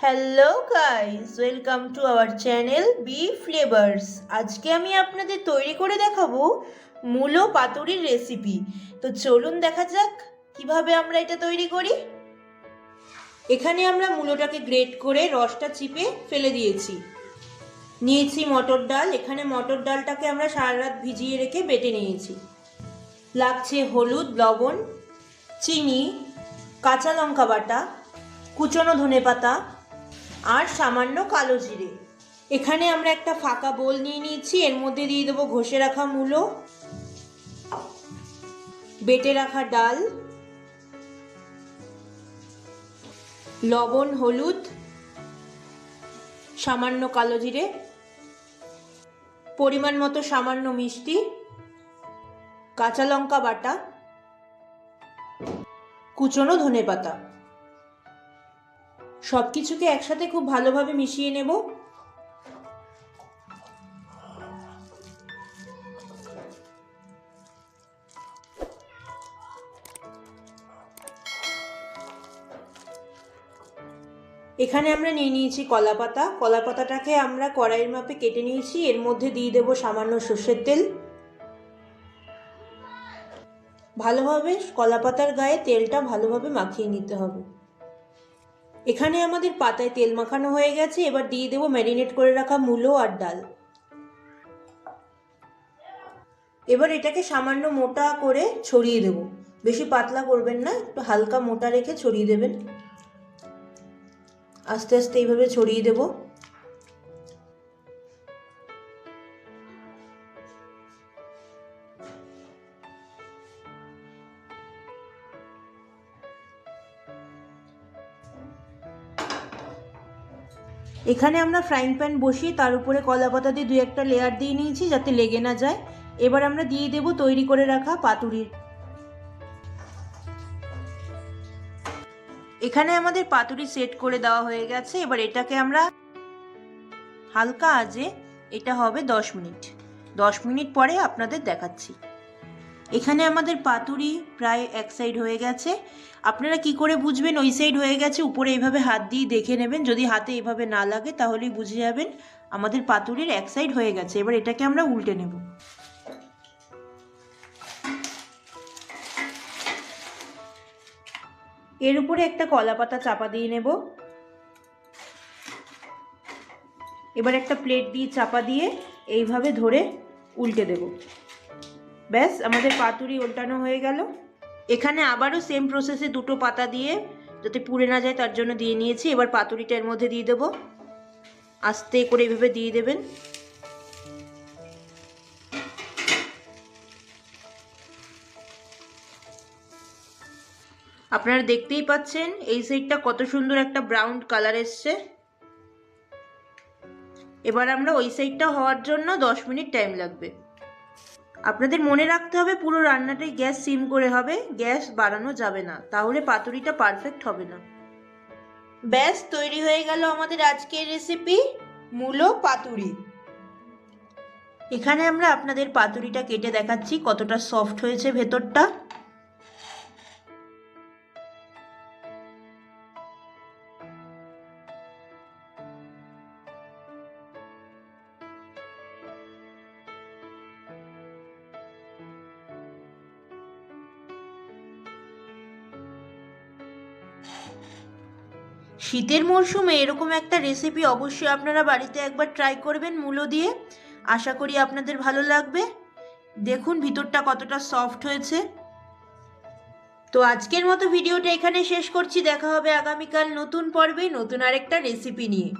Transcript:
Hello guys welcome to our channel B flavours আজকে আমি আপনাদের তৈরি করে দেখাবো মূলো পাতুরির রেসিপি তো চলুন দেখা যাক কীভাবে আমরা এটা তৈরি করি। এখানে আমরা মূলোটাকে গ্রেট করে রসটা চিপে ফেলে দিয়েছি। নিয়েছি মটর ডাল। এখানে মটর ডালটাকে আমরা সারা রাত ভিজিয়ে রেখে বেটে নিয়েছি। লাগছে হলুদ, লবণ, চিনি, কাঁচা লঙ্কা বাটা, কুচনো ধনেপাতা আর সামান্য কালো জিরে। এখানে আমরা একটা ফাঁকা বোল নিয়ে নিয়েছি, এর মধ্যে দিয়ে দেবো ঘষে রাখা মূলো, বেটে রাখা ডাল, লবণ, হলুদ, সামান্য কালো জিরে, পরিমাণ মতো সামান্য মিষ্টি, কাঁচা লঙ্কা বাটা, কুচনো ধনেপাতা। সব কিছুকে একসাথে খুব ভালোভাবে মিশিয়ে নেব। এখানে আমরা নিয়ে নিয়েছি কলা পাতা। কলা পাতাটাকে আমরা কড়াইয়ের মাপে কেটে নিয়েছি। এর মধ্যে দিয়ে দেবো সামান্য সর্ষের তেল। ভালোভাবে কলা পাতার গায়ে তেলটা ভালোভাবে মাখিয়ে নিতে হবে। এখানে আমাদের পাতায় তেল মাখানো হয়ে গেছে, এবার দিয়ে দেবো ম্যারিনেট করে রাখা মূলো আর ডাল। এবার এটাকে সামান্য মোটা করে ছড়িয়ে দেবো। বেশি পাতলা করবেন না, একটু হালকা মোটা রেখে ছড়িয়ে দেবেন। আস্তে আস্তে এইভাবে ছড়িয়ে দেবো। এখানে আমরা ফ্রাইং প্যান বসিয়ে তার উপরে কলা পাতা দিয়ে দুই একটা লেয়ার দিয়ে নিয়েছি যাতে লেগে না যায়। এবার আমরা দিয়ে দেব তৈরি করে রাখা পাতুরির। এখানে আমাদের পাতুরি সেট করে দেওয়া হয়ে গেছে। এবার এটাকে আমরা হালকা আজে এটা হবে দশ মিনিট। দশ মিনিট পরে আপনাদের দেখাচ্ছি। এখানে আমাদের পাতুরি প্রায় এক সাইড হয়ে গেছে। আপনারা কি করে বুঝবেন? ওই সাইড হয়ে গেছে, উপরে এইভাবে হাত দিয়ে দেখে নেবেন। যদি হাতে এইভাবে না লাগে, তাহলেই বুঝে যাবেন আমাদের পাতুরির এক সাইড হয়ে গেছে। এবার এটাকে আমরা উল্টে নেব। এর উপরে একটা কলা পাতা চাপা দিয়ে নেব। এবার একটা প্লেট দিয়ে চাপা দিয়ে এইভাবে ধরে উল্টে দেব। ব্যাস, আমাদের পাতুরি উল্টানো হয়ে গেল। এখানে আবারও সেম প্রসেসে দুটো পাতা দিয়ে, যাতে পুড়ে না যায় তার জন্য দিয়ে নিয়েছি। এবার পাতুরিটা এর মধ্যে দিয়ে দেবো। আস্তে করে এভাবে দিয়ে দেবেন। আপনারা দেখতেই পাচ্ছেন, এই সাইডটা কত সুন্দর একটা ব্রাউন কালার এসছে। এবার আমরা ওই সাইডটা হওয়ার জন্য দশ মিনিট টাইম লাগবে। আপনাদের মনে রাখতে হবে পুরো রান্নাটাই গ্যাস সিম করে হবে, গ্যাস বাড়ানো যাবে না, তাহলে পাতুরিটা পারফেক্ট হবে না। ব্যাস, তৈরি হয়ে গেল আমাদের আজকের রেসিপি মূলো পাতুরি। এখানে আমরা আপনাদের পাতুরিটা কেটে দেখাচ্ছি কতটা সফট হয়েছে ভেতরটা। শীতের মরশুমে এরকম একটা রেসিপি অবশ্যই আপনারা বাড়িতে একবার ট্রাই করবেন মূলো দিয়ে। আশা করি আপনাদের ভালো লাগবে। দেখুন ভিতরটা কতটা সফট হয়েছে। তো আজকের মতো ভিডিওটা এখানে শেষ করছি। দেখা হবে আগামীকাল নতুন পর্বে নতুন আরেকটা রেসিপি নিয়ে।